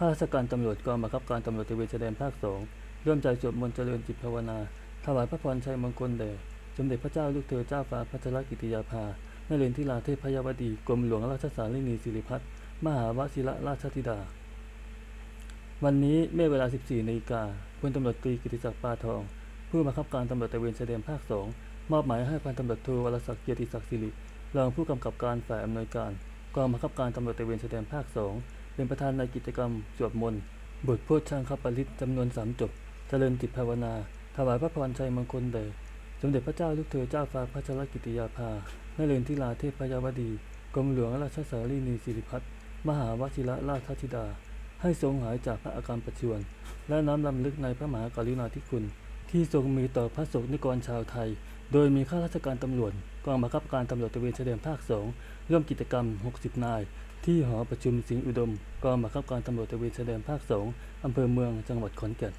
ข้าราชการตำรวจกองบังคับการตำรวจตระเวนชายแดนภาคสองร่วมใจสวดมนต์เจริญจิตภาวนา ถวายพระพรชัยมงคลแด่สมเด็จพระเจ้าลูกเธอเจ้าฟ้าพัชรกิติยาภานเรนทิราเทพพยาวดีกรมหลวงราชสารินีสิริพัฒน์มหาวชิระราชธิดา วันนี้เมื่อเวลา 14นาฬิกาพลตำรวจตรีกิติศักดิ์ปาทอง ผู้บังคับการตำรวจตระเวนชายแดนภาคสองมอบหมายให้พันตำรวจโทวรศักดิ์เกียรติศักดิ์สิริรองผู้กำกับการฝ่ายอำนวยการกองบังคับการตำรวจตระเวนชายแดนภาคสอง เป็นประธานในกิจกรรมสวดมนต์บทโพธิช่างคปริตจำนวนสามจบ เจริญจิตภาวนา ถวายพระพรชัยมงคลแด่สมเด็จพระเจ้าลูกเธอเจ้าฟ้าพัชรกิติยาภานเรนทิราเทพพยาวดี กรมหลวงราชสารีนีสิริพัฒน์มหาวชิระราชธิดา ให้ทรงหายจากพระอาการประชวรและน้อมรำลึกในพระมหากรุณาธิคุณ ที่ทรงมีต่อพระสงฆ์นิกรชาวไทย โดยมีข้าราชการตำรวจกองบังคับการตำรวจตระเวนชายแดนภาคสองร่วมกิจกรรม 60 นาย ที่หอประชุมสิงห์อุดม กองบังคับการตำรวจตระเวนชายแดนภาคสองอำเภอเมืองจังหวัดขอนแก่น